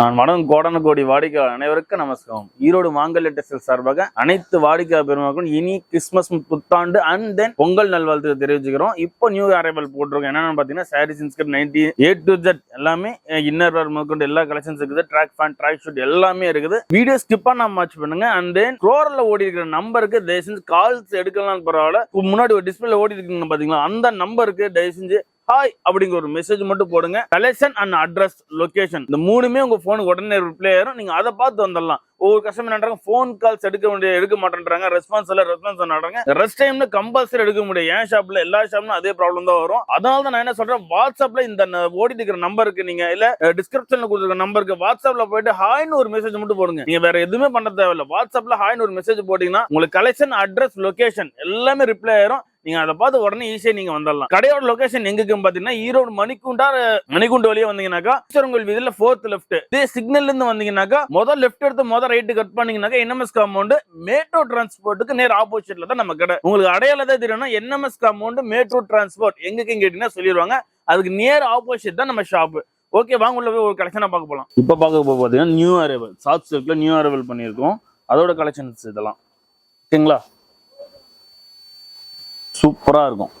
நான் வணக்கம் கோடன கோடி வாடிக்கையாளர் அனைவருக்கும் நமஸ்காரம். ஈரோடு மாங்கல்ய டெக்ஸ்டைல் சார்பாக அனைத்து வாடிக்கையாளர் பெருமக்களும் இனி கிறிஸ்மஸ் புத்தாண்டு அண்ட் தென் பொங்கல் நல்வாழ்த்துக்கு தெரிவிச்சுக்கிறோம். இப்போ நியூ அரைவல் போட்டிருக்கோம். என்னன்னு பாத்தீங்கன்னா saris inskirt ninety A to Z எல்லாமே இன்னர் வேர் முதற்கொண்டு எல்லா கலெக்ஷன்ஸ் இருக்குது. ட்ராக் பேண்ட் ட்ராக் ஷூட் எல்லாமே இருக்குது. வீடியோ ஸ்கிப்பா நம்ம வாட்ச் பண்ணுங்க. அண்ட் தென் ரோரில் ஓடி இருக்கிற நம்பருக்கு தயவு செஞ்சு கால்ஸ் எடுக்கலாம் பரவாயில்ல. முன்னாடி ஒரு டிஸ்பிளே ஓடி இருக்குங்க பாத்தீங்களா அந்த நம்பருக்கு தயவு செஞ்சு ஹாய் அப்படிங்கிற ஒரு மெசேஜ் மட்டும் போடுங்க. கலெக்ஷன் அண்ட் அட்ரஸ் லொகேஷன் இந்த மூணுமே உங்க போனுக்கு உடனே ரிப்ளை ஆயிரும். நீங்க அதை பார்த்து வந்துடலாம். ஒவ்வொரு கஸ்டமர் என்னன்றாங்க ஃபோன் கால்ஸ் எடுக்க வேண்டிய எடுக்க மாட்டேன்றாங்க. ரெஸ்பான்ஸ் எல்லாம் ரெஸ்பான்ஸ் பண்ணுறாங்க ரெஸ்ட் டைம்ல கம்பல்சரி எடுக்க முடியும். என் ஷாப்ல எல்லா ஷாப்லும் அதே ப்ராப்ளம் தான் வரும். அதனால தான் நான் என்ன சொல்றேன்? வாட்ஸ்அப்ல இந்த ந- ஓடிட்டு இருக்கிற நம்பருக்கு நீங்க இல்ல டிஸ்கிரிப்ஷன்ல கொடுத்துருக்க நம்பருக்கு வாட்ஸ்அப்ல போயிட்டு ஹாய்னு ஒரு மெசேஜ் மட்டும் போடுங்க. நீங்க வேற எதுவுமே பண்ண தேவையில்ல. வாட்ஸ்அப்ல ஹாய்னு ஒரு மெசேஜ் போட்டீங்கன்னா உங்களுக்கு கலெக்ஷன் அட்ரஸ் லொகேஷன் எல்லாமே ரிப்ளை ஆயிரும். நீங்க அதை பார்த்து உடனே ஈஸியா நீங்க வந்துடலாம். கடையோட லொகேஷன் எங்க பாத்தீங்கன்னா ஈரோடு மணிக்குண்டா மணிக்குண்டு வழியே வந்தீங்கன்னாக்கா ஈஸ்வரங்கோயில் வீதியில ஃபோர்த் லெஃப்ட் இதே சிக்னல்ல இருந்து வந்தீங்கன்னாக்கா முதல் லெஃப்ட் எடுத்து முதல் right cut பண்ணீங்கன்னாக்கா N M S compound metro டிரான்ஸ்போர்ட்டுக்கு நேர் ஆப்போசிட்ல தான் நம்ம கடை. உங்களுக்கு அடையாள தான் தெரியும்னா என்எம்எஸ் காம்பவுண்ட் மெட்ரோ டிரான்ஸ்போர்ட் எங்க கேட்டீங்கன்னா சொல்லிடுவாங்க. அதுக்கு நேர் ஆப்போசிட் தான் நம்ம ஷாப் ஓகே வாங்க உள்ள போய் ஒரு கலெக்ஷனாக பார்க்க போகலாம் இப்போ பார்க்க போக பார்த்தீங்கன்னா நியூ அரைவல் சாஃப்ட் சில்க்ல நியூ அரைவல் பண்ணியிருக்கோம். அதோட கலெக்ஷன்ஸ் இதெல்லாம். ஓகேங்களா? சூப்பராக இருக்கும்.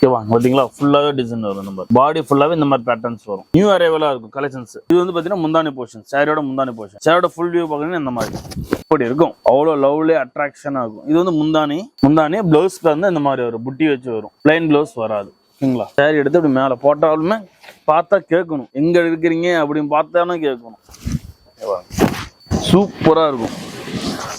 ஓகேவா பார்த்தீங்களா ஃபுல்லாகவே டிசைன் வரும் நம்ம பாடி ஃபுல்லாகவே இந்த மாதிரி பேட்டர்ன்ஸ் வரும். நியூ அரைவலாக இருக்கும் கலெக்ஷன்ஸ் இது வந்து பார்த்தீங்கன்னா முந்தானி போர்ஷன் சாரியோட முந்தானி போர்ஷன் சேரோட ஃபுல் வியூ பார்க்கணும்னா இந்த மாதிரி. இப்படி இருக்கும். அவ்வளோ லவ்லி அட்ராக்ஷனாக இருக்கும். இது வந்து முந்தானி முந்தானி ப்ளவுஸ்க்கு வந்து இந்த மாதிரி வரும். புட்டி வச்சு வரும். பிளைன் பிளவுஸ் வராது. ஓகேங்களா சேரீ எடுத்து இப்படி மேலே போட்டாலுமே பார்த்தா கேட்கணும். எங்கே இருக்கிறீங்க அப்படின்னு பார்த்தாலும் கேட்கணும். சூப்பராக இருக்கும்.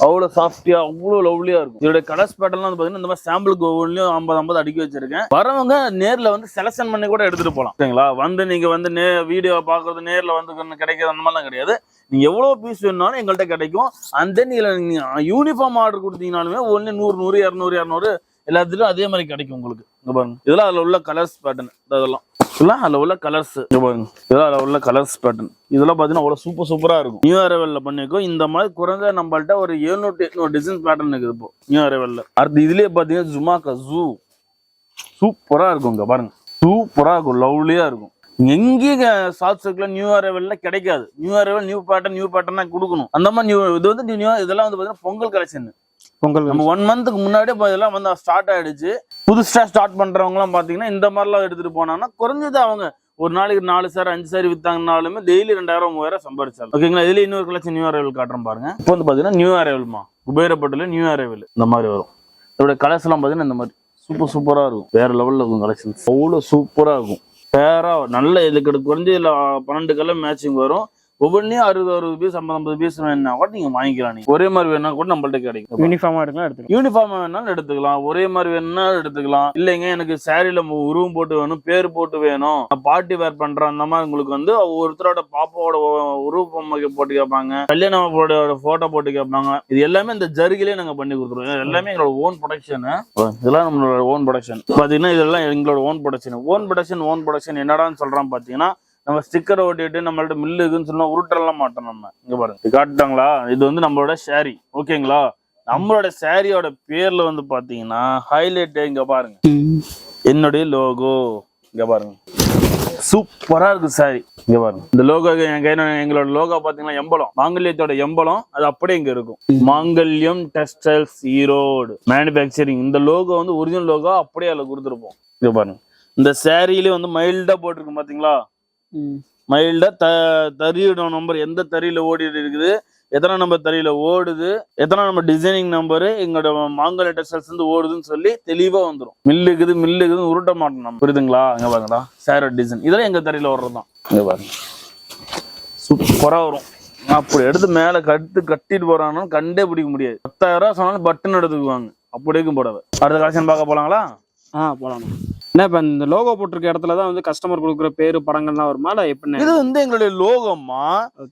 அவ்வளோ சாஃப்டியா அவ்வளோ லவ்லியா இருக்கும். இதோட கலர்ஸ் பேட்டர்லாம் வந்து பாத்தீங்கன்னா இந்த மாதிரி சாம்பிளுக்கு ஒவ்வொன்றிலும் ஐம்பது ஐம்பது அடுக்கி வச்சிருக்கேன். வரவங்க நேர்ல வந்து செலக்ஷன் பண்ணி கூட எடுத்துட்டு போகலாம் சரிங்களா? வந்து நீங்க வந்து நே வீடியோ பார்க்கறது நேர்ல வந்து கிடைக்கிறது அந்த மாதிரிலாம் கிடையாது. நீங்க எவ்வளவு பீஸ் வேணும்னாலும் எங்கள்கிட்ட கிடைக்கும். அண்ட் தென் இதுல யூனிஃபார்ம் ஆர்டர் கொடுத்தீங்கனாலுமே ஒன்று நூறு நூறு இரநூறு இரநூறு எல்லாத்துலயும் அதே மாதிரி கிடைக்கும் உங்களுக்கு. இங்க பாருங்க. இதெல்லாம் அதுல உள்ள கலர்ஸ் பேட்டர்ன் இதெல்லாம். இதெல்லாம் அதுல உள்ள கலர்ஸ் பாருங்க. இதெல்லாம் அதுல உள்ள கலர்ஸ் பேட்டர்ன் இதெல்லாம் பாத்தீங்கன்னா அவ்வளவு சூப்பர் சூப்பரா இருக்கும். நியூ அரைவல்ல பண்ணிருக்கோம். இந்த மாதிரி குறைஞ்ச நம்மள்ட்ட ஒரு எழுநூத்தி எட்நூறு டிசைன் பேட்டர்ன் இருக்குது இப்போ. நியூ அரைவல்ல அடுத்து இதுலயே பாத்தீங்கன்னா ஜுமாக்கா ஜூ சூப்பரா இருக்கும் இங்க பாருங்க. சூப்பரா இருக்கும். லவ்லியா இருக்கும். எங்கேயும் சாஃப்ட் சில்க்ல நியூ அரைவல்ல கிடைக்காது. New arrival new pattern new பேட்டர்னா கொடுக்கணும். அந்த மாதிரி நியூ இது வந்து நியூ இதெல்லாம் வந்து பாத்தீங்கன்னா பொங்கல் கலெக்ஷன் பொங்கல் நம்ம ஒன் மந்த்துக்கு முன்னாடியே இதெல்லாம் வந்து ஸ்டார்ட் ஆயிடுச்சு. புதுசாக ஸ்டார்ட் பண்ணுறவங்களாம் பார்த்தீங்கன்னா இந்த மாதிரிலாம் எடுத்துகிட்டு போனாங்கன்னா குறைஞ்சது அவங்க ஒரு நாளைக்கு நாலு சார் அஞ்சு சார் வித்தாங்கனாலுமே டெய்லி ரெண்டாயிரம் மூவாயிரம் சம்பாதிச்சாங்க ஓகேங்களா இதுல இன்னொரு கலெக்ஷன் நியூ அரைவல் காட்டுறோம் பாருங்க. இப்போ வந்து பாத்தீங்கன்னா நியூ அரைவல்மா குபேரப்பட்டுல நியூ அரைவல் இந்த மாதிரி வரும். இதோட கலர்ஸ் எல்லாம் பாத்தீங்கன்னா இந்த மாதிரி சூப்பர் சூப்பரா இருக்கும். வேற லெவல்ல இருக்கும் கலெக்ஷன்ஸ் அவ்வளோ சூப்பரா இருக்கும். பேரா நல்ல இதுக்கு குறைஞ்சி இல்லை பன்னெண்டு கலர் மேட்சிங் வரும். ஒவ்வொன்றையும் அறுபது அறுபது பீஸ் ஐம்பது ஐம்பது பீஸ் வேணா கூட நீங்க வாங்கிக்கலாம் நீங்க. ஒரே மாதிரி வேணா கூட நம்மள்ட்ட கிடைக்கும். யூனிஃபார்மா எடுக்கலாம் எடுத்துக்கலாம். யூனிஃபார்ம் வேணாலும் எடுத்துக்கலாம். ஒரே மாதிரி வேணும்னாலும் எடுத்துக்கலாம். இல்லைங்க எனக்கு சாரியில உருவம் போட்டு வேணும் பேர் போட்டு வேணும். பார்ட்டி வேர் பண்றேன் அந்த மாதிரி உங்களுக்கு வந்து ஒருத்தரோட பாப்பாவோட உருவ பொம்மை போட்டு கேட்பாங்க. கல்யாண போட்டோட போட்டோ போட்டு கேட்பாங்க. இது எல்லாமே இந்த ஜருகிலே நாங்க பண்ணி கொடுத்துருவோம். எல்லாமே எங்களோட ஓன் ப்ரொடக்ஷன் இதெல்லாம் நம்மளோட ஓன் ப்ரொடக்ஷன் பாத்தீங்கன்னா இதெல்லாம் எங்களோட own production own production own production என்னடான்னு சொல்றான் பாத்தீங்கன்னா நம்ம ஸ்டிக்கர் ஒட்டிட்டு நம்மள்ட்ட மில்லு இருக்குன்னு சொன்னா உருட்டெல்லாம் மாட்டோம் நம்ம. இங்க பாருங்க. இது காட்டுட்டாங்களா? இது வந்து நம்மளோட ஷேரி ஓகேங்களா நம்மளோட சாரியோட பேர்ல வந்து பாத்தீங்கன்னா ஹைலைட் இங்க பாருங்க. என்னுடைய லோகோ இங்க பாருங்க. சூப்பரா இருக்கு சாரி இங்க பாருங்க. இந்த லோகோ என் கையில எங்களோட லோகோ பாத்தீங்கன்னா எம்பலம். மாங்கல்யத்தோட எம்பலம். அது அப்படியே இங்க இருக்கும். மாங்கல்யம் டெக்ஸ்டைல்ஸ் ஈரோடு. மேனுபேக்சரிங் இந்த லோகோ வந்து ஒரிஜினல் லோகோ அப்படியே அதுல கொடுத்துருப்போம். இங்க பாருங்க. இந்த சாரியிலே வந்து மைல்டா போட்டிருக்கு பாத்தீங்களா? மைல்டா த தறியோட நம்பர் எந்த தறியில ஓடிட்டு இருக்குது எத்தனை நம்பர் தறியில ஓடுது எத்தனை நம்பர் டிசைனிங் நம்பர் எங்களோட மாங்கல்ய டெக்ஸ்டைல்ஸ் வந்து ஓடுதுன்னு சொல்லி தெளிவா வந்துரும். மில்லு இருக்குது மில்லு இருக்குதுன்னு உருட்ட மாட்டோம் நம்ம. புரியுதுங்களா? இங்க பாருங்கடா. சேரோட டிசைன் இதெல்லாம் எங்க தறியில ஓடுறதுதான். இங்க பாருங்க. சூப்பரா வரும். அப்படி எடுத்து மேல கட்டு கட்டிட்டு போறானு கண்டே பிடிக்க முடியாது. பத்தாயிரம் ரூபாய் சொன்னாலும் பட்டுன்னு எடுத்துக்குவாங்க. அப்படி இருக்கும் போடவை. அடுத்த கலெக்ஷன் பார்க்க போலாங்களா? ஆ போலாம் என்ன இப்ப இந்த லோகோ போட்டிருக்க இடத்துல தான் வந்து கஸ்டமர் கொடுக்குற பேரு படங்கள்லாம் வருமா? இல்ல எப்படி இது வந்து எங்களுடைய லோகம்மா.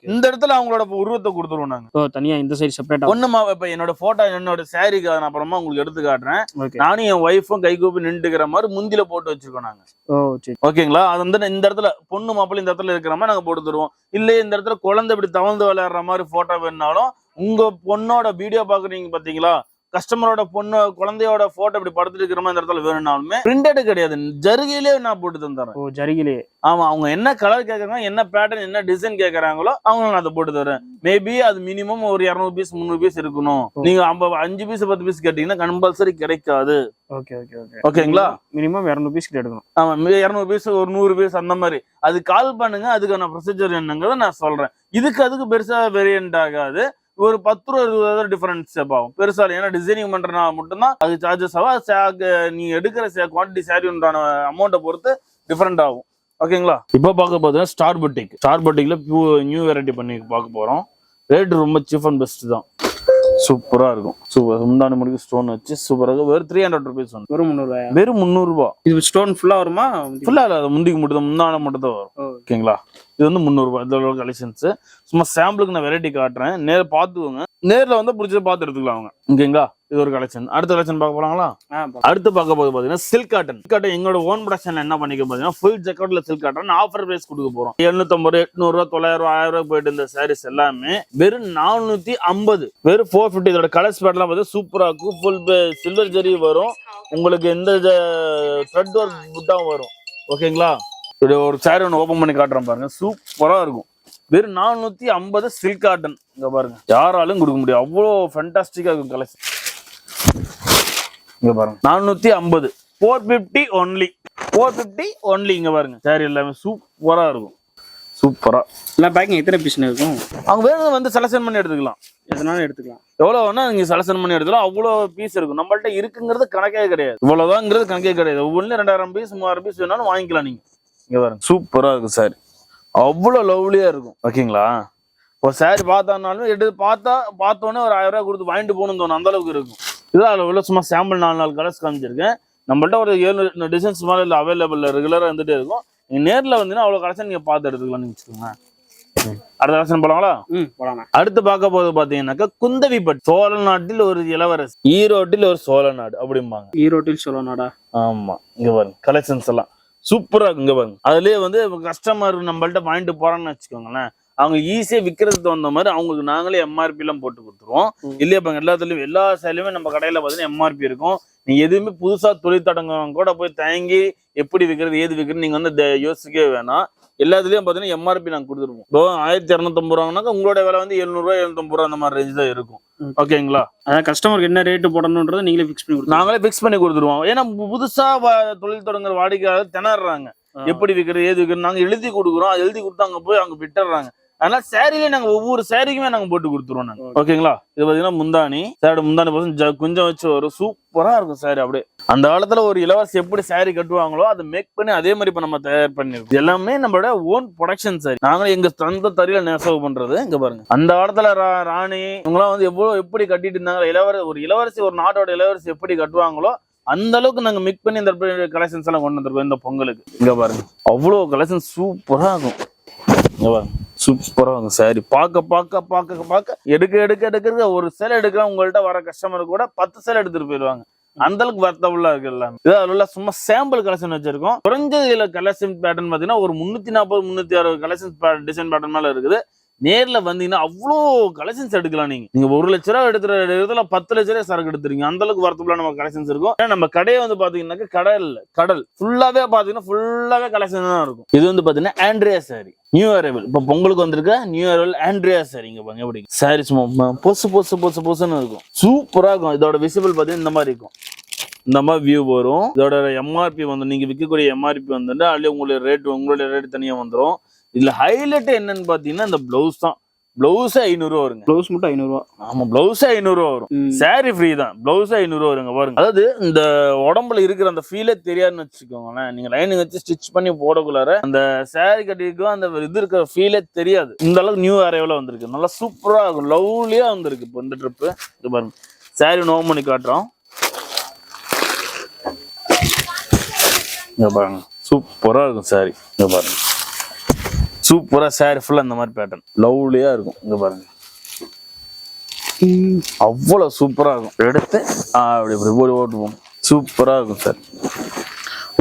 இந்த இடத்துல அவங்களோட உருவத்தை கொடுத்துருவோம் நாங்க. ஓ தனியா இந்த சைடு செப்பரேட்டா ஒண்ணுமா இப்ப என்னோட போட்டோ என்னோட சாரிக்கு நான் அப்புறமா உங்களுக்கு எடுத்து காட்டுறேன். நானும் என் ஒய்ஃபும் கை கூப்பி நின்றுக்கிற மாதிரி முந்தில போட்டு வச்சிருக்கோம் நாங்க. ஓ சரி. ஓகேங்களா அது வந்து இந்த இடத்துல பொண்ணு மாப்பிள்ளை இந்த இடத்துல இருக்கிற மாதிரி நாங்க போட்டு தருவோம். இல்ல இந்த இடத்துல குழந்தை இப்படி தவழ்ந்து விளையாடுற மாதிரி போட்டோ வேணுனாலும் உங்க பொண்ணோட வீடியோ பாக்குறீங்க பாத்தீங்களா? கஸ்டமரோட பொண்ணு குழந்தையோட போட்டோ இப்படி படுத்துட்டு இருக்கிற மாதிரி இந்த இடத்துல வேணும்னாலுமே பிரிண்டட் கிடையாது. ஜருகையிலே நான் போட்டு தந்துறேன் ஓ ஜரிகிலே. ஆமா அவங்க என்ன கலர் கேக்குறாங்க என்ன பேட்டர்ன் என்ன டிசைன் கேக்குறாங்களோ அவங்க நான் அதை போட்டு தரேன் மேபி அது மினிமம் ஒரு இரநூறு பீஸ் முந்நூறு பீஸ் இருக்கணும். நீங்க ஐம்பது அஞ்சு பீஸ் பத்து பீஸ் கேட்டீங்கன்னா கம்பல்சரி கிடைக்காது. Okay okay okay. ஓகேங்களா? மினிமம் இரநூறு பீஸ் எடுக்கணும். ஆமா இரநூறு பீஸ் ஒரு நூறு பீஸ் அந்த மாதிரி. அது கால் பண்ணுங்க அதுக்கான ப்ரொசீஜர் என்னங்கிறத நான் சொல்றேன். இதுக்கு அதுக்கு பெருசா வேரியன்ட் ஆகாது. ஒரு பத்து ரூபா இருபது ரூபா டிஃபரன்ஸ் ஆகும் பெருசா இல்லை. ஏன்னா டிசைனிங் பண்றதுனால மட்டும்தான் அது சார்ஜஸ் ஆகும். அது சா- நீ எடுக்கிற குவான்டிட்டி சாரி உண்டான அமௌண்ட்டை பொறுத்து டிஃபரெண்ட் ஆகும். ஓகேங்களா இப்போ பார்க்க போதுன்னா ஸ்டார் பொட்டிக் ஸ்டார் பொட்டிக்ல நியூ வெரைட்டி பண்ணி பார்க்க போறோம். ரேட் ரொம்ப சீப் அண்ட் பெஸ்ட் தான். சூப்பரா இருக்கும். சூப்பர் முந்தானி முடிக்கு ஸ்டோன் வச்சு சூப்பரா இருக்கும். வெறும் த்ரீ ஹண்ட்ரட் ருபீஸ் வந்து வெறும் முந்நூறுவாயா வெறும் முந்நூறு ரூபாய் இது ஸ்டோன் ஃபுல்லா வருமா? ஃபுல்லா இல்ல அது முந்திக்கு மட்டும் முந்தான மட்டும் தான் வரும். ஓகேங்களா இது வந்து முந்நூறுபா இதோட கலெக்ஷன்ஸ் சும்மா சாம்பிளுக்கு நான் வெரைட்டி காட்டுறேன். நேர் பார்த்துக்கோங்க. நேர்ல வந்து பிடிச்சதை பார்த்து எடுத்துக்கலாம் அவங்க. ஓகேங்களா? இது ஒரு கலெக்ஷன் அடுத்த கலெக்ஷன் பார்க்க போறாங்களா? அடுத்து பார்க்க போது பாத்தீங்கன்னா சில்க் காட்டன் காட்டன் எங்களோட ஓன் ப்ரொடக்ஷன்ல என்ன பண்ணிக்க பாத்தீங்கன்னா ஃபுல் ஜக்கெட்ல சில்க் காட்டன் ஆஃபர் பிரைஸ் கொடுக்க போறோம். எழுநூத்தம்பது ரூபா எட்நூறு ரூபா தொள்ளாயிரம் ரூபா ஆயிரம் ரூபாய் போயிட்டு இந்த சாரீஸ் எல்லாமே வெறும் நானூத்தி ஐம்பது. வெறும் ஃபோர் ஃபிஃப்டி இதோட கலர்ஸ் பேட்லாம் பார்த்தா சூப்பரா இருக்கும். ஃபுல் சில்வர் ஜெரி வரும். உங்களுக்கு எந்த த்ரெட் ஒர்க் வரும். ஓகேங்களா? இது ஒரு சாரி ஒன்று ஓப்பன் பண்ணி காட்டுறேன் பாருங்க. சூப்பரா இருக்கும். வெறும் நானூத்தி ஐம்பது சில்க் காட்டன் இங்க பாருங்க. யாராலும் கொடுக்க முடியும் அவ்வளோ ஃபென்டாஸ்டிக்கா இருக்கும் கலெக்ஷன் இங்க பாருங்க. நானூத்தி ஐம்பது. Four fifty only four fifty only இங்க பாருங்க. சாரி எல்லாமே சூப்பரா இருக்கும். சூப்பரா எல்லாம் பேக்கிங் எத்தனை பீஸ் இருக்கும்? அவங்க வேணும் வந்து செலக்ஷன் பண்ணி எடுத்துக்கலாம். எதனாலும் எடுத்துக்கலாம். எவ்வளவு வேணா நீங்க செலக்ஷன் பண்ணி எடுத்துக்கலாம். அவ்வளோ பீஸ் இருக்கும். நம்மள்ட்ட இருக்குங்கிறது கணக்கே கிடையாது. இவ்வளவுதாங்கிறது கணக்கே கிடையாது. ஒவ்வொன்றும் ரெண்டாயிரம் பீஸ் மூவாயிரம் பீஸ் வேணாலும் வாங்கிக்கலாம் நீங்க. இங்க பாருங்க. சூப்பரா இருக்கும் சாரி அவ்வளோ லவ்லியா இருக்கும். ஓகேங்களா ஒரு சாரி பார்த்தானாலும் எடுத்து பார்த்தா பார்த்தோன்னே ஒரு ஆயிரம் ரூபாய் கொடுத்து வாங்கிட்டு போகணும்னு தோணும். அந்த அளவுக்கு இருக்கும். இதான் அதில் உள்ள சும்மா சாம்பிள் நாலு நாலு கலர்ஸ் காமிச்சிருக்கேன். நம்மள்ட்ட ஒரு ஏழு டிசைன்ஸ் மாதிரி இல்லை அவைலபிள் ரெகுலராக இருந்துட்டே இருக்கும். நீங்க நேரில் வந்தீங்கன்னா அவ்வளோ கலெக்ஷன் நீங்கள் பார்த்து எடுத்துக்கலாம்னு வச்சுக்கோங்க. அடுத்த கலெக்ஷன் போலாங்களா? அடுத்து பார்க்க போது பாத்தீங்கன்னாக்கா குந்தவி பட் சோழ நாட்டில் ஒரு இளவரசி. ஈரோட்டில் ஒரு சோழ நாடு அப்படிம்பாங்க. ஈரோட்டில் சொல்லணும்டா ஆமா இங்க பாருங்க கலெக்ஷன்ஸ் எல்லாம். சூப்பரா இருக்கு இங்க பாருங்க. அதுலயே வந்து கஸ்டமர் நம்மள்ட்ட வாங்கிட்டு போறான்னு வச்சுக்கோங்களேன். அவங்க ஈஸியா விற்கிறதுக்கு தகுந்த மாதிரி அவங்களுக்கு நாங்களே எம்ஆர்பி எல்லாம் போட்டு கொடுத்துருவோம். இல்லையா இப்ப எல்லாத்துலயும் எல்லா சேலையுமே நம்ம கடையில பாத்தீங்கன்னா எம்ஆர்பி இருக்கும். நீங்க எதுவுமே புதுசா தொழில் தொடங்குறவங்க கூட போய் தயங்கி எப்படி விற்கிறது ஏது விற்கிறது நீங்க வந்து யோசிக்கவே வேணாம். எல்லாத்துலயும் பாத்தீங்கன்னா எம்ஆர்பி நாங்க கொடுத்துருப்போம். இப்போ ஆயிரத்தி இரநூத்தம்பது ரூபாங்கனாக்கா உங்களோட விலை வந்து எழுநூறு ரூபாய் எழுநூத்தம்பது ரூபா அந்த மாதிரி ரேஞ்ச் தான் இருக்கும். ஓகேங்களா அதான் கஸ்டமருக்கு என்ன ரேட்டு போடணுன்றதை நீங்களே ஃபிக்ஸ் பண்ணி நாங்களே ஃபிக்ஸ் பண்ணி கொடுத்துருவோம். ஏன்னா புதுசா தொழில் தொடங்குற வாடிக்கையாளர் திணறாங்க. எப்படி விற்கிறது ஏது விற்கிறது நாங்க எழுதி கொடுக்குறோம். எழுதி கொடுத்து அங்க போய் அங்க விட்டுறாங்க. அதனால சாரிலே நாங்க ஒவ்வொரு சாரிக்குமே நாங்க போட்டு கொடுத்துருவோம் நாங்க. ஓகேங்களா இது பாத்தீங்கன்னா முந்தானி சாரி முந்தானி பசங்க கொஞ்சம் வச்சு வரும் சூப்பரா இருக்கும் சாரி அப்படியே. அந்த காலத்துல ஒரு இளவரசி எப்படி சாரி கட்டுவாங்களோ அதை மேக் பண்ணி அதே மாதிரி இப்ப நம்ம தயார் பண்ணிருக்கோம். எல்லாமே நம்மளோட ஓன் ப்ரொடக்ஷன் சாரி நாங்களே எங்க சொந்த தறியில நெசவு பண்றது இங்க பாருங்க. அந்த காலத்துல ரா- ராணி இவங்களாம் வந்து எவ்வளவு எப்படி கட்டிட்டு இருந்தாங்க இளவரசி ஒரு இளவரசி ஒரு நாட்டோட இளவரசி எப்படி கட்டுவாங்களோ அந்த அளவுக்கு நாங்க மிக் பண்ணி இந்த கலெக்ஷன்ஸ் எல்லாம் கொண்டு வந்திருக்கோம் இந்த பொங்கலுக்கு. இங்க பாருங்க. அவ்வளவு கலெக்ஷன் சூப்பரா இருக்கும். இங்க பாருங்க. சூப்பரா இருக்கும் சாரி பார்க்க பார்க்க பார்க்க பார்க்க எடுக்க எடுக்க எடுக்கிறது ஒரு சேலை எடுக்கிற உங்கள்ட்ட வர கஸ்டமர் கூட பத்து சேலை எடுத்துட்டு போயிடுவாங்க அந்த அளவுக்கு வர்த்தபுல்லா இருக்கு எல்லாமே. இது அதுல உள்ள சும்மா சாம்பிள் கலெக்ஷன் வச்சிருக்கோம். குறைஞ்ச இதுல கலெக்ஷன் பேட்டர்ன் பாத்தீங்கன்னா ஒரு முன்னூத்தி நாற்பது முன்னூத்தி அறுபது கலெக்ஷன் டிசைன் பேட்டர்ன் மேல இருக்குது. நேரில் வந்தீங்கன்னா அவ்வளோ கலெக்ஷன்ஸ் எடுக்கலாம் நீங்கள் நீங்கள் ஒரு லட்ச ரூபா எடுக்கிற இடத்துல பத்து லட்ச ரூபாய் சரக்கு எடுத்துறீங்க. அந்த அளவுக்கு வர்த்தபுள்ள நம்ம கலெக்ஷன்ஸ் இருக்கும். ஏன்னா நம்ம கடையை வந்து பார்த்தீங்கன்னாக்கா கடல் கடல். ஃபுல்லாகவே பார்த்தீங்கன்னா ஃபுல்லாகவே கலெக்ஷன் தான் இருக்கும். இது வந்து பார்த்தீங்கன்னா ஆண்ட்ரியா சாரி நியூ அரைவல் இப்போ பொங்கலுக்கு வந்திருக்க நியூ அரைவல் ஆண்ட்ரியா சாரி இங்கே பாருங்க எப்படி சாரி சும்மா பொசு பொசு பொசு பொசுன்னு இருக்கும். சூப்பராக இருக்கும். இதோட விசிபிள் பார்த்தீங்கன்னா இந்த மாதிரி இருக்கும். இந்த மாதிரி வியூ வரும். இதோட எம்ஆர்பி வந்து நீங்கள் விற்கக்கூடிய எம்ஆர்பி வந்துட்டு அதுலேயே உங்களுடைய ரேட் உங்களுடைய ரேட் தனியாக வந்துடும் இதுல ஹைலைட் என்னன்னு பாத்தீங்கன்னா இந்த பிளவுஸ் தான். பிளவுஸ் ஐநூறுரூவா வருங்க. ப்ளவுஸ் மட்டும் ஐநூறுரூவா ஆமா பிளவுஸ் ஐநூறுரூவா வரும். சாரி ஃப்ரீ தான். பிளவுஸ் ஐநூறுரூவா வருங்க பாருங்க. அதாவது இந்த உடம்புல இருக்கிற அந்த ஃபீலே தெரியாதுன்னு வச்சுக்கோங்களேன். நீங்க லைனிங் வச்சு ஸ்டிச் பண்ணி போடக்குள்ளார அந்த சாரி கட்டிக்கும் அந்த இது இருக்கிற ஃபீலே தெரியாது. இந்த அளவுக்கு நியூ அரைவில் வந்திருக்கு? நல்லா சூப்பரா இருக்கும். லவ்லியா வந்திருக்கு இப்போ இந்த ட்ரிப்பு இது பாருங்க. சாரி நோ பண்ணி காட்டுறோம். இங்க பாருங்க. சூப்பரா இருக்கும் சாரி இங்க பாருங்க. சூப்பராக சேரீ ஃபுல்லாக இந்த மாதிரி பேட்டர்ன் லவ்லியாக இருக்கும். இங்க பாருங்க. அவ்வளோ சூப்பராக இருக்கும். எடுத்து அப்படி இப்படி ஓடி ஓட்டுவோம். சூப்பராக இருக்கும் சார்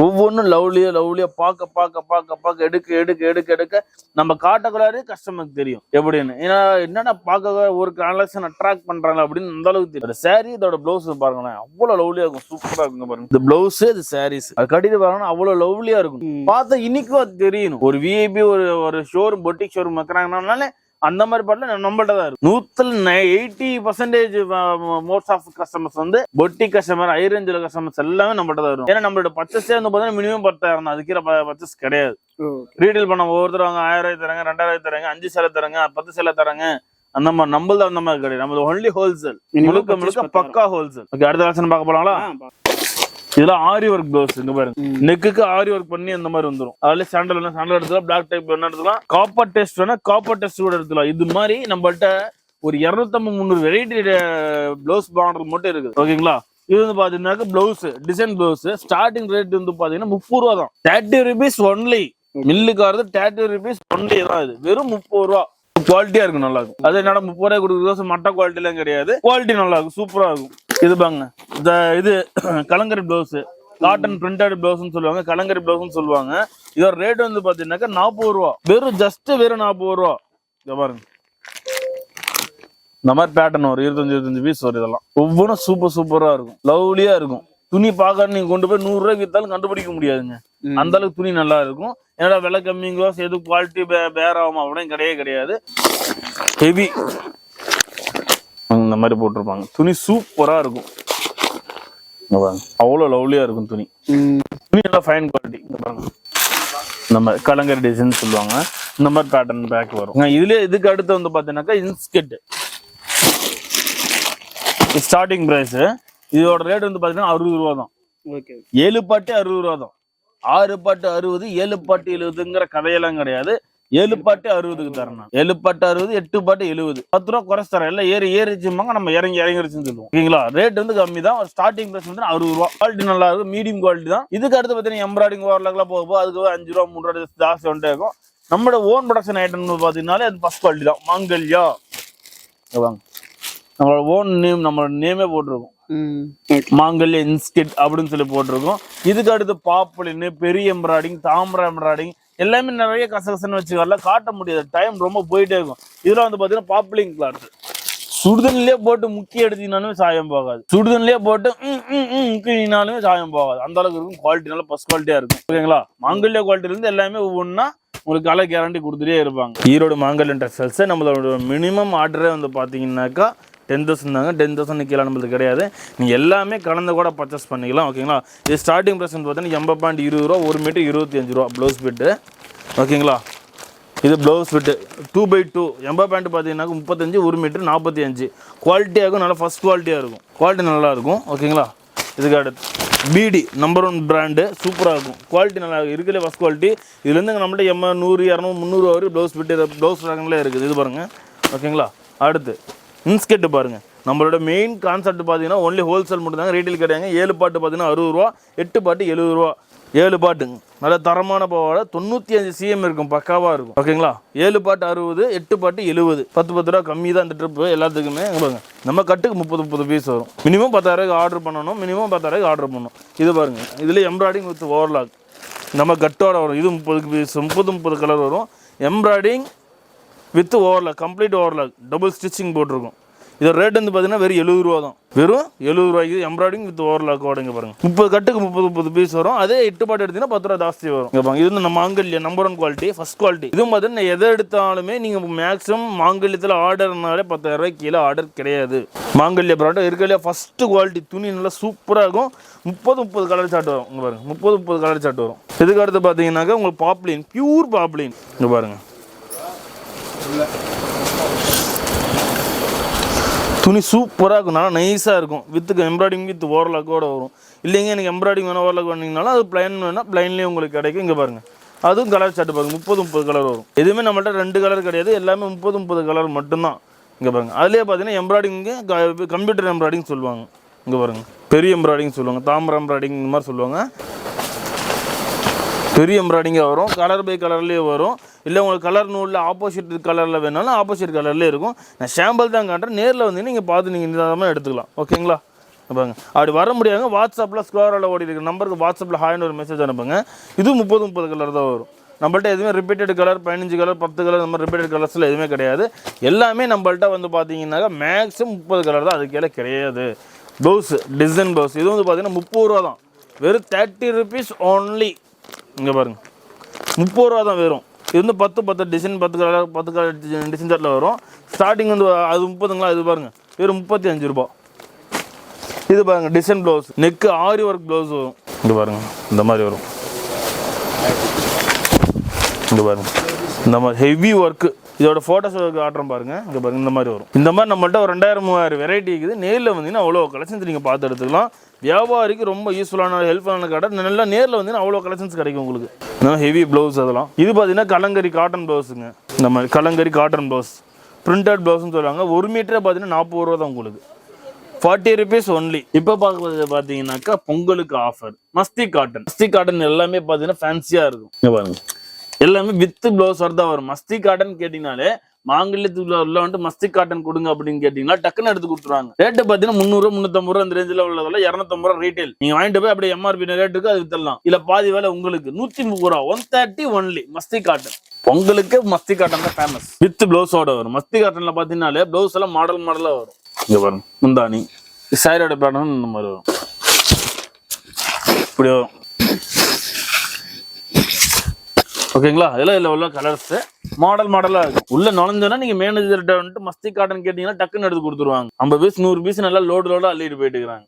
ஒவ்வொன்றும் லவ்லியா லவ்லியா பார்க்க பார்க்க பார்க்க பார்க்க எடுக்க எடுக்க எடுக்க எடுக்க நம்ம காட்டக்கூடாது கஸ்டமருக்கு தெரியும். எப்படின்னு? ஏன்னா என்னடா பார்க்க ஒரு கலெக்ஷன் அட்ராக்ட் பண்றாங்க அப்படின்னு அந்த அளவுக்கு தெரியும். சாரி இதோட பிளவுஸ் பாருங்களேன் அவ்வளவு லவ்லியா இருக்கும். சூப்பரா இருக்குங்க பாருங்க. இந்த பிளவுஸ் இது சாரீஸ் அது கட்டிட்டு பாருங்கன்னா அவ்வளவு லவ்லியா இருக்கும். பார்த்தா இன்னைக்கும் அது தெரியணும். ஒரு விஐபி ஒரு ஒரு ஷோரூம் பொட்டிக் ஷோரூம் வைக்கிறாங்கனாலே அந்த மாதிரி பாட்டில நம்மள்ட்ட தான் இருக்கும் நூத்துல eighty percentage most of customers வந்து பொட்டி கஸ்டமர் ஹை ரேஞ்சில் கஸ்டமர்ஸ் எல்லாமே நம்மள்ட்ட தான் வரும். ஏன்னா நம்மளோட பர்ச்சேஸே வந்து பார்த்தீங்கன்னா மினிமம் பத்தாயிரம் தான் அதுக்கு பர்ச்சேஸ் கிடையாது. ரீட்டைல் பண்ண ஒவ்வொருத்தர் அவங்க ஆயிரம் தராங்க ரெண்டாயிரம் தராங்க அஞ்சு சேலை தராங்க பத்து சேலை தராங்க அந்த மாதிரி நம்மளது அந்த மாதிரி கிடையாது. நம்மளது ஒன்லி ஹோல்சேல் முழுக்க முழுக்க பக்கா ஹோல்சேல் ஓகே அடுத்த லட்சம் பார்க்க போலாங்களா? இதெல்லாம் ஆரி ஒர்க் ப்ளவுஸ் இங்க பாருங்க நெக்குக்கு ஆரி ஒர்க் பண்ணி அந்த மாதிரி வந்துரும். அதுல சாண்டல் வேணா சாண்டல் எடுத்துக்கலாம் பிளாக் டைப் வேணா எடுத்துக்கலாம். காப்பர் டெஸ்ட் வேணா காப்பர் டெஸ்ட் கூட எடுத்துக்கலாம். இது மாதிரி நம்மள்ட்ட ஒரு இருநூத்தம்பது முந்நூறு வெரைட்டி ப்ளவுஸ் பாண்டல் மட்டும் இருக்குது. ஓகேங்களா? இது வந்து பாத்தீங்கன்னாக்க blouse design blouse starting rate வந்து பாத்தீங்கன்னா முப்பது ரூபா தான். தேர்ட்டி ருபீஸ் ஒன்லி மில்லுக்காரது தேர்ட்டி ருபீஸ் ஒன்லி தான் இது. வெறும் முப்பது ரூபா. குவாலிட்டியா இருக்கும் நல்லா இருக்கும். அது என்னடா முப்பது ரூபாய் கொடுக்குறது மட்ட குவாலிட்டி எல்லாம் கிடையாது. குவாலிட்டி நல்லா இருக்கும் சூப்பரா இருக்கும். இது பாங்க இந்த இது கலங்கரி பிளவுஸ் காட்டன் பிரிண்டட் பிளவுஸ்னு சொல்லுவாங்க. கலங்கரி பிளவுஸ்னு சொல்லுவாங்க. இதோட ரேட் வந்து பாத்தீங்கன்னாக்கா நாற்பது ரூபா. வெறும் ஜஸ்ட் வெறும் நாற்பது ரூபா. இங்க பாருங்க. இந்த மாதிரி பேட்டர்ன் வரும். இருபத்தஞ்சு இருபத்தஞ்சு பீஸ் வரும் இதெல்லாம். ஒவ்வொன்றும் சூப்பர் சூப்பரா இருக்கும். லவ்லியா இருக்கும். துணி பார்க்க நீங்க கொண்டு போய் நூறு ரூபாய்க்கு வித்தாலும் கண்டுபிடிக்க முடியாதுங்க. அந்த அளவுக்கு துணி நல்லா இருக்கும். என்னடா விலை கம்மிங்கோ எது குவாலிட்டி பேர் ஆகும் அப்படின்னு கிடையவே கிடையாது. ஹெவி இந்த மாதிரி போட்டிருப்பாங்க. துணி சூப்பரா இருக்கும். அவ்வளோ லவ்லியா இருக்கும் துணி. துணி நல்லா ஃபைன் குவாலிட்டி இங்க பாருங்க. இந்த மாதிரி கலங்கர் டிசைன் சொல்லுவாங்க. இந்த மாதிரி பேட்டர்ன் பேக் வரும். இதுலயே இதுக்கு அடுத்து வந்து பாத்தீங்கன்னாக்கா இன்ஸ்கெட் ஸ்டார்டிங் பிரைஸ் இதோட ரேட் வந்து பாத்தீங்கன்னா அறுபது ரூபா தான். ஏழு பாட்டு அறுபது ரூபா தான். ஆறு பாட்டு அறுபது ஏழு பாட்டு எழுபதுங்கிற கதையெல்லாம் கிடையாது. ஏழு பாட்டு அறுபதுக்கு நான். ஏழு பாட்டு அறுபது எட்டு பாட்டு எழுபது. பத்து ரூபா குறைச்சு தரேன். எல்லாம் ஏறி ஏறிச்சும்பாங்க நம்ம இறங்கி இறங்கிருச்சுன்னு சொல்லுவோம் ஓகேங்களா? ரேட் வந்து கம்மி தான். ஒரு ஸ்டார்டிங் பிரைஸ் வந்து அறுபது ரூபா. குவாலிட்டி நல்லா இருக்கும். மீடியம் குவாலிட்டி தான். இதுக்கு அடுத்து பார்த்தீங்கன்னா எம்ப்ராய்டிங் ஓவர்லாக்லாம் போக போக அதுக்கு அஞ்சு ரூபா மூணு ரூபா ஜாஸ்தி வந்துட்டே இருக்கும். நம்மளோட ஓன் ப்ரொடக்ஷன் ஐட்டம் பார்த்தீங்கன்னாலே அது ஃபர்ஸ்ட் குவாலிட்டி தான். மாங்கல்யா. வாங்க. நம்மளோட ஓன் நேம் நம்மளோட நேமே போட்டிருக்கோம். மாங்கல்ய இன்ஸ்கிட் அப்படின்னு சொல்லி போட்டிருக்கோம். இதுக்கு அடுத்து பாப்புலின் பெரிய எம்ப்ராய்டிங் தாமரை எம்ப்ராய்டிங் எல்லாமே நிறைய கசகசன்னு வச்சுக்கல காட்ட முடியாது. டைம் ரொம்ப போயிட்டே இருக்கும். இதுல வந்து பாத்தீங்கன்னா பாப்புலிங் கிளாத் சுடுதண்ணிலே போட்டு முக்கிய எடுத்தீங்கனாலுமே சாயம் போகாது. சுடுதண்ணிலே போட்டு ம், ம், முக்கினாலுமே சாயம் போகாது. அந்த அளவுக்கு இருக்கும். குவாலிட்டி நல்லா ஃபஸ்ட் குவாலிட்டியா இருக்கும். ஓகேங்களா மாங்கல்ய குவாலிட்டில இருந்து எல்லாமே ஒவ்வொன்றா உங்களுக்கு கலை கேரண்டி கொடுத்துட்டே இருப்பாங்க. ஈரோடு மாங்கல்யம் டெக்ஸ்டைல்ஸ் நம்மளோட மினிமம் ஆர்டரே வந்து பார்த்தீங்கன்னாக்கா டென் தௌசண்ட் தாங்க. டென் தௌசண்ட் கீழே நம்மளுக்கு கிடையாது. நீங்கள் எல்லாமே கலந்து கூட பர்ச்சேஸ் பண்ணிக்கலாம் ஓகேங்களா இது ஸ்டார்டிங் ப்ரைஸ் வந்து பார்த்தீங்கன்னா எண்பது பாயிண்ட் இருபது ரூபா ஒரு மீட்டர் இருபத்தி அஞ்சு ரூபா ப்ளவுஸ் பிட்டு ஓகேங்களா இது blouse fit two by two எண்பது பேண்ட் பார்த்தீங்கன்னா முப்பத்தஞ்சு ஒரு மீட்ரு நாற்பத்தி அஞ்சு. குவாலிட்டியாகும் நல்லா ஃபஸ்ட் குவாலிட்டியாக இருக்கும். குவாலிட்டி நல்லா இருக்கும் ஓகேங்களா இதுக்கு அடுத்து பிடி நம்பர் ஒன் பிராண்டு சூப்பராக இருக்கும். குவாலிட்டி நல்லா இருக்கும் இருக்கிற ஃபஸ்ட் குவாலிட்டி இதுலேருந்து நம்மள்ட்ட எம்ம நூறு இரநூறு முந்நூறுவா வரைக்கும் ப்ளவுஸ் ஃபிட்டு ப்ளவுஸ் ரகங்களே இருக்குது. இது பாருங்கள் ஓகேங்களா அடுத்து இன்ஸ்கெட்டு பாருங்கள் நம்மளோட மெயின் கான்செப்ட் பார்த்தீங்கன்னா ஒன்லி ஹோல்சேல் மட்டும் தாங்க ரீட்டைல் கிடையாங்க ஏழு பாட்டு பார்த்தீங்கன்னா அறுபது ரூபா எட்டு பாட்டு எழுபது ரூபா. ஏழு பாட்டுங்க. நல்ல தரமான பாவாடை தொண்ணூற்றி அஞ்சு சிஎம் இருக்கும் பக்காவாக இருக்கும். ஓகேங்களா? ஏழு பாட்டு அறுபது எட்டு பாட்டு எழுபது. பத்து பத்து ரூபா கம்மி தான் இந்த ட்ரிப்பு எல்லாத்துக்குமே. பாருங்க. நம்ம கட்டுக்கு முப்பது முப்பது பீஸ் வரும். மினிமம் பத்தாயிரம் ஆர்டர் பண்ணணும். மினிமம் பத்தாயிரம் ஆர்டர் பண்ணணும். இது பாருங்க. இதில் எம்ப்ராய்டிங் வித் ஓவர்லாக் நம்ம கட்டோட வரும். இது முப்பது பீஸ் முப்பது முப்பது கலர் வரும். Embroidering with overlock complete overlock double stitching போட்டிருக்கும். இது ரேட் வந்து பார்த்தீங்கன்னா வெறும் எழுபது ரூபா தான். வெறும் எழுபது ரூபாய்க்கு எம்ப்ராய்டிங் வித் ஓவர்லாக் ஓடுங்க பாருங்க. முப்பது கட்டுக்கு முப்பது முப்பது பீஸ் வரும். அதே எட்டு பாட்டு எடுத்தீங்கன்னா பத்து ரூபா ஜாஸ்தி வரும். இங்க பாருங்க. இது வந்து நம்ம Mangalyam number one quality first quality இதுவும் பார்த்தீங்கன்னா எதை எடுத்தாலுமே நீங்கள் மேக்ஸிமம் மாங்கல்யத்தில் ஆர்டர்னாலே பத்தாயிரம் ரூபாய் கீழே ஆர்டர் கிடையாது. மாங்கல்ய ப்ராடக்ட் இருக்கிறதுல ஃபர்ஸ்ட் குவாலிட்டி துணி நல்லா சூப்பராக இருக்கும். முப்பது முப்பது கலர் சாட் வரும். இங்க பாருங்க. முப்பது முப்பது கலர் சாட் வரும். இதுக்கு அடுத்து பார்த்தீங்கன்னாக்கா உங்களுக்கு பாப்ளின் பியூர் பாப்ளின் இங்கே பாருங்கள் துணி சூப்பராக இருக்கும். நல்லா நைஸாக இருக்கும். வித்துக்கு எம்ப்ராய்டிங் வித் ஓவர்லாக்கோட வரும். இல்லைங்க எனக்கு எம்ப்ராய்டிங் வேணும் ஓவர்லாக் வேணுங்கனாலும் அது பிளைன் வேணால் பிளைன்லேயே உங்களுக்கு கிடைக்கும். இங்கே பாருங்கள் அதுவும் கலர் சார்ட் பாருங்க. முப்பது முப்பது கலர் வரும். எதுவுமே நம்மள்ட்ட ரெண்டு கலர் கிடையாது. எல்லாமே முப்பது முப்பது கலர் மட்டும்தான். இங்கே பாருங்க. அதுலேயே பார்த்தீங்கன்னா எம்ப்ராய்டிங்கு கம்ப்யூட்டர் எம்ப்ராய்டிங் சொல்லுவாங்க. இங்கே பாருங்கள் பெரிய எம்ப்ராய்டிங் சொல்லுவாங்க. தாமிர எம்ப்ராய்டிங் இந்த மாதிரி சொல்லுவாங்க. பெரிய எம்ப்ராய்டிங்காக வரும். கலர் பை கலர்லேயே வரும். இல்லை உங்களுக்கு கலர் நூலில் ஆப்போசிட் கலரில் வேணாலும் ஆப்போசிட் கலர்லேயே இருக்கும். நான் சாம்பிள் தான் காட்டுறேன். நேரில் வந்து நீங்கள் பார்த்து நீங்கள் நிதானமாக எடுத்துக்கலாம். ஓகேங்களா பாருங்க அப்படி வர முடியாதுங்க. வாட்ஸ்அப்பில் ஸ்கோரில் ஓடி இருக்கிற நம்பருக்கு வாட்ஸ்அப்பில் ஹாய்னு ஒரு மெசேஜ் அனுப்புங்க. இது முப்பது முப்பது கலர் தான் வரும். நம்மள்ட்ட எதுவுமே ரிப்பீட்டட் கலர் பதினஞ்சு கலர் பத்து கலர் நம்ம ரிப்பீட்டட் கலர்ஸில் எதுவுமே கிடையாது. எல்லாமே நம்மள்ட்ட வந்து பார்த்தீங்கன்னாக்கா மேக்ஸிமம் முப்பது கலர் தான். அதுக்கு கிடையாது. ப்ளவுஸ் டிசைன் ப்ளவுஸ் இது வந்து பார்த்தீங்கன்னா முப்பது ரூபா தான். வெறும் தேர்ட்டி ருபீஸ் ஓன்லி இங்கே பாருங்கள் முப்பது ரூபா தான் வரும். இது வந்து பத்து பத்து டிசைன் பத்து கலர் பத்து கலர் டிசைன் செட்டில் வரும். ஸ்டார்டிங் வந்து அது முப்பதுங்களா? இது பாருங்கள் வெறும் முப்பத்தி அஞ்சு ரூபா. இது பாருங்கள் design blouse neck aari work blouse வரும். இது பாருங்கள் இந்த மாதிரி வரும். இங்க பாருங்கள் இந்த மாதிரி ஹெவி ஒர்க்கு இதோட ஃபோட்டோஸ் காட்டுறோம் பாருங்க. இங்கே பாருங்க இந்த மாதிரி வரும். இந்த மாதிரி நம்மள்ட்ட ஒரு ரெண்டாயிரம் மூவாயிரம் வெரைட்டி இருக்குது. நேரில் வந்தீங்கன்னா அவ்வளோ கலெக்ஷன்ஸ் நீங்கள் பார்த்து எடுத்துக்கலாம். வியாபாரிக்கு ரொம்ப யூஸ்ஃபுல்லான ஹெல்ப்ஃபுல்லான கடை. நல்லா நேரில் வந்தீங்கன்னா அவ்வளோ கலெக்ஷன்ஸ் கிடைக்கும் உங்களுக்கு. இந்த ஹெவி ப்ளவுஸ் அதெல்லாம். இது பார்த்தீங்கன்னா கலங்கரி காட்டன் ப்ளவுஸுங்க இந்த மாதிரி கலங்கரி காட்டன் ப்ளவுஸ் பிரிண்டட் ப்ளவுஸ்னு சொல்லுவாங்க. ஒரு மீட்டரே பார்த்தீங்கன்னா நாற்பது ரூபா தான் உங்களுக்கு. ஃபார்ட்டி ருபீஸ் ஒன்லி இப்போ பார்க்குறது பார்த்தீங்கன்னாக்கா பொங்கலுக்கு offer Masti cotton Masti cotton எல்லாமே பார்த்தீங்கன்னா ஃபேன்சியாக இருக்கும். இங்க பாருங்க. எல்லாமே வித் பிளவுஸ் தான் வரும். மஸ்தி காட்டன் கேட்டிங்கனாலே மாங்கல்யத்துல உள்ள வந்துட்டு மஸ்தி காட்டன் கொடுங்க அப்படின்னு கேட்டீங்கன்னா டக்குன்னு எடுத்து கொடுத்துருவாங்க. ரேட்டு பார்த்தீங்கன்னா முந்நூறு முந்நூற்றம்பது ரூபா அந்த ரேஞ்சில் உள்ளதெல்லாம் இரநூத்தம்பது ரூபா ரீட்டைல் நீங்கள் வாங்கிட்டு போய் அப்படியே எம்ஆர்பி ரேட்டுக்கு அது வித்தரலாம் இல்லை பாதி வேலை உங்களுக்கு. நூற்றி முப்பது ரூபா. One thirty only Masti cotton உங்களுக்கு மஸ்தி காட்டன் தான் ஃபேமஸ் வித் ப்ளவுஸோட வரும். மஸ்தி காட்டன்ல பார்த்தீங்கன்னாலே ப்ளவுஸ் எல்லாம் மாடல் மாடலாக வரும். இங்க வரும் முந்தானி. சாரியோட பேட்டர்ன் இந்த மாதிரி வரும். இப்படி வரும். ஓகேங்களா? இதெல்லாம் இதில் உள்ள கலர்ஸ் மாடல் மாடலாக இருக்கும் உள்ள நுழைஞ்சோன்னா நீங்கள் மேனேஜர்கிட்ட வந்துட்டு மஸ்தி காட்டன் கேட்டிங்கன்னா டக்குன்னு எடுத்து கொடுத்துருவாங்க. ஐம்பது பீஸ் நூறு பீஸ் நல்லா லோடு லோடாக அள்ளிட்டு போயிட்டு இருக்கிறாங்க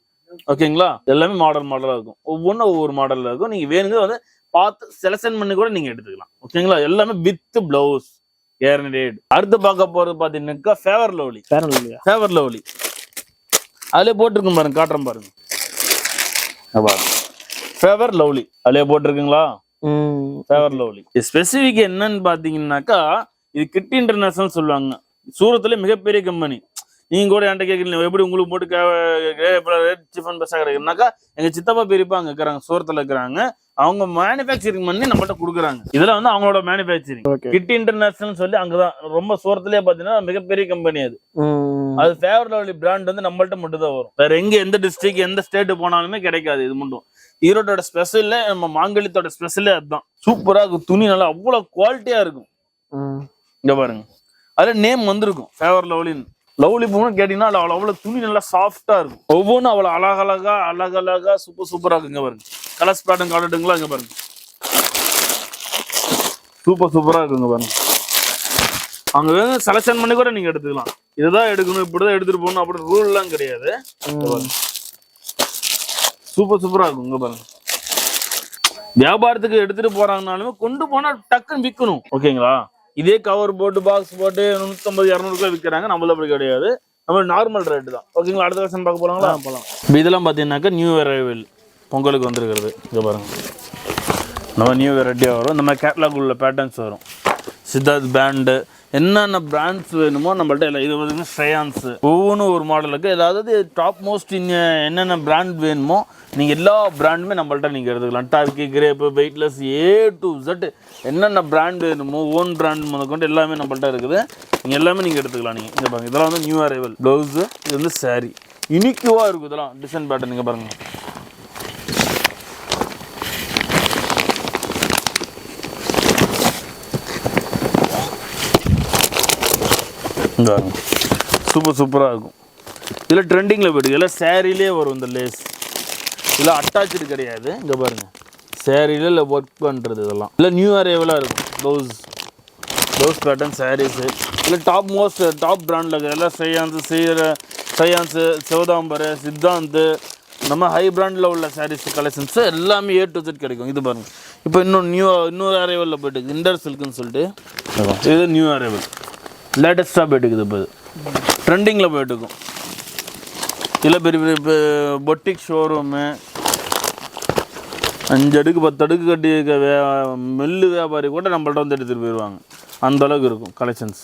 ஓகேங்களா எல்லாமே மாடல் மாடலாக இருக்கும். ஒவ்வொன்றும் ஒவ்வொரு மாடலில் இருக்கும். நீங்கள் வேணுங்க வந்து பார்த்து செலக்ஷன் பண்ணி கூட நீங்கள் எடுத்துக்கலாம். ஓகேங்களா? எல்லாமே வித் பிளவுஸ் கேரண்டேட் அடுத்து பார்க்க போகிறது பார்த்தீங்கன்னாக்கா ஃபேவர் லவ்லி வேற இல்லையா ஃபேவர் லவ்லி அதிலே போட்டிருக்கும் பாருங்க காட்டுறேன் பாருங்க. ஃபேவர் லவ்லி அதிலே போட்டிருக்குங்களா? ம். ஃபேவர் லவ்லி ஸ்பெசிஃபிக் என்னன்னு பார்த்தீங்கன்னாக்கா இது கிட் இன்டர்நேஷனல் சொல்லுவாங்க. சூரத்துல மிகப்பெரிய கம்பெனி நீங்க கூட என்கிட்ட கேட்குறீங்க எப்படி உங்களுக்கு போட்டு டிஃபன் பஸ்ஸாக கிடைக்குனாக்கா எங்க சித்தப்பா பெரியப்பா அங்க இருக்கிறாங்க சூரத்துல இருக்கிறாங்க. அவங்க மேனுஃபேக்சரிங் பண்ணி நம்மகிட்ட கொடுக்குறாங்க. இதெல்லாம் வந்து அவங்களோட மேனுஃபேக்சரிங் ஓகே கிட் இன்டர்நேஷனல் சொல்லி அங்கதான் ரொம்ப சூரத்துலயே பாத்தீங்கன்னா மிகப்பெரிய கம்பெனி அது. அது ஃபேவர் லவ்லி பிராண்ட் வந்து நம்மள்ட்ட மட்டும் தான் வரும். வேற எங்க எந்த டிஸ்ட்ரிக்ட் எந்த ஸ்டேட் போனாலுமே கிடைக்காது இது மட்டும். ஈரோட்டோட ஸ்பெஷல்ல நம்ம மாங்கல்யத்தோட ஸ்பெஷலே அதுதான். சூப்பரா இருக்கும் துணி நல்லா அவ்வளவு குவாலிட்டியா இருக்கும். இங்க பாருங்க. அதுல நேம் வந்திருக்கும் ஃபேவர் லவ்லின்னு லவ்லி பூன்னு கேட்டீங்கன்னா அதுல அவ்வளவு அவ்வளவு துணி நல்லா சாஃப்டா இருக்கும். ஒவ்வொன்றும் அவ்வளவு அழகழகா அழகழகா சூப்பர் சூப்பரா இருக்கு இங்க பாருங்க. கலர்ஸ் பேட்டர்ன் காட்டுங்களா இங்க பாருங்க. சூப்பர் சூப்பரா இருக்குங்க பாருங்க. அங்க செலக்ஷன் பண்ணி கூட நீங்க எடுத்துக்கலாம். இதுதான் எடுக்கணும் இப்படிதான் எடுத்துட்டு போகணும் அப்படி ரூல் எல்லாம் கிடையாது. சூப்பர் சூப்பரா இருக்கும். இங்க பாருங்க. வியாபாரத்துக்கு எடுத்துட்டு போறாங்கனாலுமே கொண்டு போனா டக்குன்னு விற்கணும் ஓகேங்களா? இதே கவர் போட்டு பாக்ஸ் போட்டு நூற்றம்பது இரநூறுக்குள்ள விற்கிறாங்க நம்மள அப்படி கிடையாது. நம்ம நார்மல் ரேட்டு தான். ஓகேங்களா? அடுத்த வருஷம் பார்க்க போறாங்களா இப்போ இதெல்லாம் பார்த்தீங்கன்னாக்கா நியூ அரைவல் பொங்கலுக்கு வந்திருக்கிறது. இங்கே பாருங்க. நம்ம நியூ வெரைட்டியாக வரும். இந்த மாதிரி கேட்லாக் உள்ள பேட்டர்ன்ஸ் வரும். சித்தார்த் பேண்டு என்னென்ன பிராண்ட்ஸ் வேணுமோ நம்மள்ட்ட இல்லை இது வந்து ஸ்ரேயான்ஸு ஒவ்வொன்றும் ஒரு மாடலுக்கு ஏதாவது டாப் மோஸ்ட் இன் என்னென்ன பிராண்ட் வேணுமோ நீங்கள் எல்லா பிராண்டுமே நம்மள்ட்ட நீங்கள் எடுத்துக்கலாம். டார்கி crepe weightless A to Z என்னென்ன பிராண்ட் வேணுமோ ஓன் பிராண்ட் முதற்கொண்டு எல்லாமே நம்மள்ட்ட இருக்குது. நீங்கள் எல்லாமே நீங்கள் எடுத்துக்கலாம் நீங்கள் இங்கே பாருங்கள் இதெல்லாம் வந்து நியூ அரைவல் ப்ளவுஸு இது வந்து saree. யூனிக்குவாக இருக்கும் இதெல்லாம். டிசைன் பேட்டர்ன் நீங்கள் பாருங்கள் இந்த சூப்பர் சூப்பராக இருக்கும். இதில் ட்ரெண்டிங்கில் போயிட்டு எல்லாம் சேரீலே வரும் இந்த லேஸ் இதில் அட்டாச்சு கிடையாது. இங்கே பாருங்க. சேரீல இல்லை ஒர்க் பண்ணுறது இதெல்லாம். இல்லை நியூ அரைவலாக இருக்கும்? ப்ளவுஸ் ப்ளவுஸ் பேட்டர்ன் சாரீஸு இல்லை டாப் மோஸ்ட் டாப் பிராண்டில் இருக்கிற எல்லாம் சையான்ஸு செய்கிற சையான்ஸு சிவதாம்பரு சித்தாந்த் நம்ம ஹை பிராண்டில் உள்ள சாரீஸ் கலெக்ஷன்ஸ் எல்லாமே ஏ டு செட் கிடைக்கும். இது பாருங்க. இப்போ இன்னும் நியூ இன்னொரு அரைவலில் போயிட்டு இண்டர் சில்க்குன்னு சொல்லிட்டு. இது நியூ அரைவல் லேட்டஸ்ட்டாக போயிட்டு இருக்குது இப்போ இது. ட்ரெண்டிங்கில் போயிட்டு இருக்கும் இதில் பெரிய பெரிய இப்போ பொட்டிக் ஷோரூமு அஞ்சு அடுக்கு பத்து அடுக்கு கட்டி இருக்க வே மில்லு வியாபாரி கூட நம்மள்ட்ட வந்து எடுத்துகிட்டு போயிடுவாங்க. அந்த அளவுக்கு இருக்கும் கலெக்ஷன்ஸ்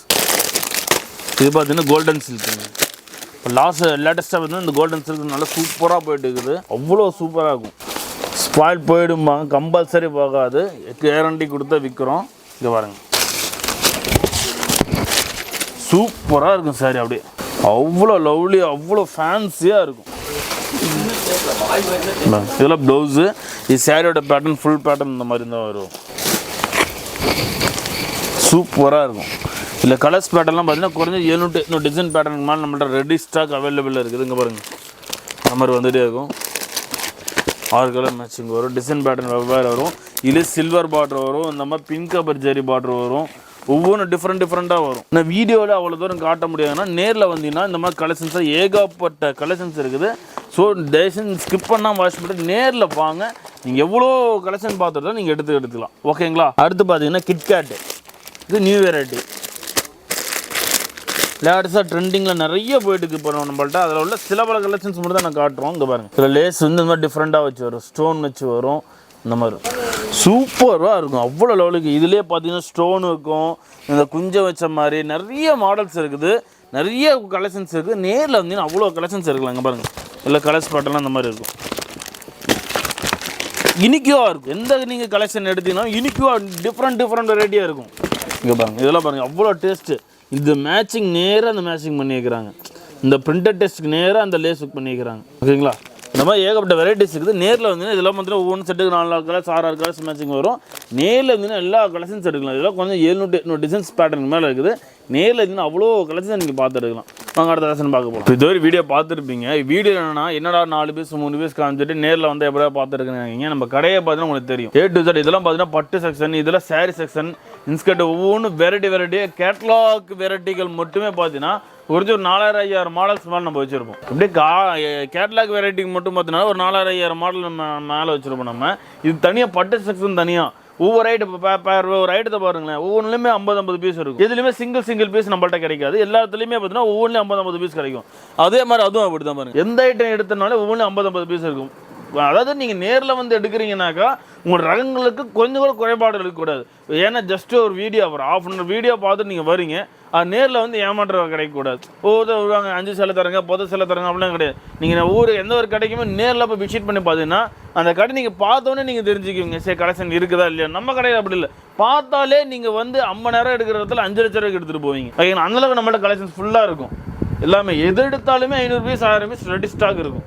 இது பார்த்தீங்கன்னா கோல்டன் சில்க்குங்க இப்போ லாஸ்ட் லேட்டஸ்ட்டாக பார்த்தீங்கன்னா இந்த கோல்டன் சில்க் நல்லா சூப்பராக போயிட்டு இருக்குது அவ்வளோ சூப்பராக இருக்கும். ஸ்பாயில் போயிடும்பாங்க. கம்பல்சரி போகாது. கேரண்டி கொடுத்தா விற்கிறோம். இங்கே பாருங்க. சூப்பராக இருக்கும் சாரி அப்படியே. அவ்வளோ லவ்லி அவ்வளோ ஃபேன்சியாக இருக்கும். இதெல்லாம் ப்ளவுஸு இது சாரியோட பேட்டர்ன் ஃபுல் பேட்டர்ன் இந்த மாதிரி தான் வரும். சூப்பராக இருக்கும். இல்லை கலர்ஸ் பேட்டர்ன்லாம் பார்த்தீங்கன்னா குறைஞ்ச எழுநூற்றி எட்நூறு டிசைன் பேட்டர்னுக்கு மேலே நம்மள்ட்ட ரெடி ஸ்டாக் அவைலபிளாக இருக்குது இங்கே பாருங்கள் அந்த மாதிரி வந்துகிட்டே இருக்கும். ஆறு கலர் மேட்சிங் வரும். டிசைன் பேட்டர்ன் வெவ்வேறு வரும். இல்லை சில்வர் பார்டர் வரும். இந்த மாதிரி பிங்க் கபர் ஜெரி பார்டர் வரும். ஒவ்வொன்றும் டிஃப்ரெண்ட் டிஃப்ரெண்ட்டாக வரும். இந்த வீடியோவில் அவ்வளோ தூரம் காட்ட முடியாதுன்னா நேரில் வந்தீங்கன்னா இந்த மாதிரி கலெக்ஷன்ஸாக ஏகப்பட்ட கலெக்ஷன்ஸ் இருக்குது. ஸோ தயவுசெய்து ஸ்கிப் பண்ணால் வாட்ச் பண்ணிட்டு நேரில் வாங்க. நீங்கள் எவ்வளோ கலெக்ஷன் பார்த்துட்டு நீங்கள் எடுத்து எடுத்துக்கலாம். ஓகேங்களா அடுத்து பார்த்தீங்கன்னா கிட்கேட்டு இது நியூ வெரைட்டி லேட்டஸ்ட்டாக ட்ரெண்டிங்கில் நிறைய போயிட்டு இருக்கு இப்போ நம்மள்ட்ட. அதில் உள்ள சில பல கலெக்ஷன்ஸ் மட்டும் தான் நான் காட்டுறோம். இங்கே பாருங்கள் சில லேஸ் வந்து இந்த மாதிரி டிஃப்ரெண்ட்டாக வச்சு வரும். ஸ்டோன் வச்சு வரும். இந்த மாதிரி. சூப்பராக இருக்கும். அவ்வளோ லெவலுக்கு. இதுலேயே பார்த்தீங்கன்னா ஸ்டோன் இருக்கும். இந்த குஞ்சம் வச்ச மாதிரி நிறைய மாடல்ஸ் இருக்குது. நிறைய கலெக்ஷன்ஸ் இருக்குது நேரில் வந்தீங்கன்னா அவ்வளோ கலெக்ஷன்ஸ் இருக்குல்லங்க பாருங்கள் இல்லை கலர்ஸ் பாட்டெல்லாம் அந்த மாதிரி இருக்கும். இனிக்கியூவாக இருக்கும். எந்த நீங்கள் கலெக்ஷன் எடுத்தீங்கன்னா இனிக்கியூவாக டிஃப்ரெண்ட் டிஃப்ரெண்ட் வெரைட்டியாக இருக்கும். இங்கே பாருங்கள் இதெல்லாம் பாருங்கள் அவ்வளோ டேஸ்ட்டு இது மேட்சிங் நேராக அந்த மேட்சிங் பண்ணியிருக்கிறாங்க. இந்த பிரிண்டட் டெஸ்ட்டுக்கு நேராக அந்த லேஸ் பண்ணியிருக்கிறாங்க. ஓகேங்களா? இந்த மாதிரி ஏகப்பட்ட வெரைட்டிஸ் இருக்குது. நேரில் வந்து இதெல்லாம் பார்த்தீங்கன்னா ஒவ்வொன்று செட்டுக்கு நாலு நாலு கலர்ஸ் ஆறு ஆறு கலர்ஸ் மேட்சிங் வரும். நேரில் இருந்தீங்கன்னா எல்லா கலெக்ஷன்ஸ் எடுக்கலாம். இதெல்லாம் கொஞ்சம் எழுநூற்றி எட்நூறு டிசைன்ஸ் பேட்டர்ன் மேலே இருக்குது. நேரில் இருந்தீங்கன்னா அவ்வளோ கலெக்ஷன் நீங்கள் பார்த்து எடுக்கலாம். வாங்க அடுத்த லெசன் பார்க்க போகலாம் இது ஒரு வீடியோ பார்த்துருப்பீங்க. வீடியோ என்னன்னா என்னடா நாலு பீஸ் மூணு பீஸ் காமிச்சிட்டு நேரில் வந்து எப்படியா பார்த்துருக்கீங்க? நம்ம கடையை பார்த்தீங்கன்னா உங்களுக்கு தெரியும். ஏ டு Z இதெல்லாம் பார்த்தீங்கன்னா பட்டு செக்ஷன் இதெல்லாம் சாரி செக்ஷன் இன்ஸ்கர்ட் ஒவ்வொன்றும் வெரைட்டி வெரைட்டியாக கேட்லாக் வெரைட்டிகள் மட்டுமே பார்த்தீங்கன்னா குறைஞ்ச ஒரு நாலாயிரம் ஐயாயிரம் மாடல்ஸ் மேலே நம்ம வச்சுருப்போம். அப்படியே கா கேட்லாக் வெரைட்டிக்கு மட்டும் பார்த்தீங்கன்னா ஒரு நாலாயிரம் ஐயாயிரம் மாடல் நம்ம மேலே வச்சுருப்போம் நம்ம. இது தனியாக பட்டு செக்ஷன் தனியாக ஒவ்வொரு ஐட்டம் இப்போ ஒரு ஐட்டத்தை பாருங்களேன். ஒவ்வொன்றுலையுமே ஐம்பது ஐம்பது பீஸ் இருக்கும். எதுலையுமே சிங்கிள் சிங்கிள் பீஸ் நம்மள்ட்ட கிடைக்காது. எல்லாத்துலேயுமே பார்த்தீங்கன்னா ஒவ்வொன்றுலையும் ஐம்பது ஐம்பது பீஸ் கிடைக்கும். அதே மாதிரி அதுவும் அப்படி தான் பாருங்க. எந்த ஐட்டம் எடுத்தனாலும் ஒவ்வொன்றும் ஐம்பது ஐம்பது பீஸ் இருக்கும். அதாவது நீங்கள் நேரில் வந்து எடுக்கிறீங்கனாக்கா உங்கள் ரகங்களுக்கு கொஞ்சம் கூட குறைபாடு இருக்கக்கூடாது. ஏன்னா ஜஸ்ட் ஒரு வீடியோ ஒரு ஆஃப் அன் வீடியோ பார்த்துட்டு நீங்கள் வரீங்க. நேரில் வந்து ஏமாற்றம் கிடைக்கக்கூடாது. ஒவ்வொரு வருவாங்க அஞ்சு சிலை தரங்க பொது சிலை தரங்க அப்படிலாம் கிடையாது. நீங்கள் ஊர் எந்த ஒரு கடைக்குமே நேரில் போய் விசிட் பண்ணி பார்த்தீங்கன்னா அந்த கடை நீங்கள் பார்த்தோன்னே நீங்கள் தெரிஞ்சுக்குவீங்க. சரி கலெக்ஷன் இருக்குதா இல்லையா? நம்ம கடையில் அப்படி இல்லை. பார்த்தாலே நீங்கள் வந்து ஐம்பது நேரம் எடுக்கிற இடத்துல அஞ்சு லட்ச ரூபாய்க்கு எடுத்துகிட்டு போவீங்க. ஓகேங்களா? அந்தளவுக்கு நம்மள்ட்ட கலெக்ஷன்ஸ் ஃபுல்லாக இருக்கும். எல்லாமே எது எடுத்தாலுமே ஐநூறு பீஸ் ஆயிரம் பீஸ் ரெடி ஸ்டாக் இருக்கும்.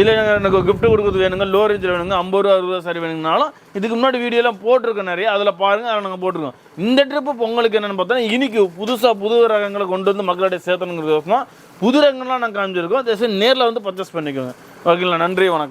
இல்லை எனக்கு கிஃப்ட்டு கொடுக்குறது வேணுங்க லோ ரேஞ்சில் வேணுங்க ஐம்பது ரூபா அறுபது ரூபா சரி வேணுங்கனாலும் இதுக்கு முன்னாடி வீடியோலாம் போட்டிருக்கோம் நிறைய. அதில் பாருங்கள் அதில் நாங்கள் போட்டிருக்கோம். இந்த ட்ரிப்பு பொங்கலுக்கு என்னென்னு பார்த்தா இனிக்கு புதுசாக புது ரகங்களை கொண்டு வந்து மக்களிடையே சேர்த்தணுங்கிறதுக்கோசம் புது ரகங்கள்லாம் நாங்கள் காமிச்சிருக்கோம். தயவுசெய்து நேரில் வந்து பர்ச்சேஸ் பண்ணிக்கோங்க. ஓகேங்களா? நன்றி வணக்கம்.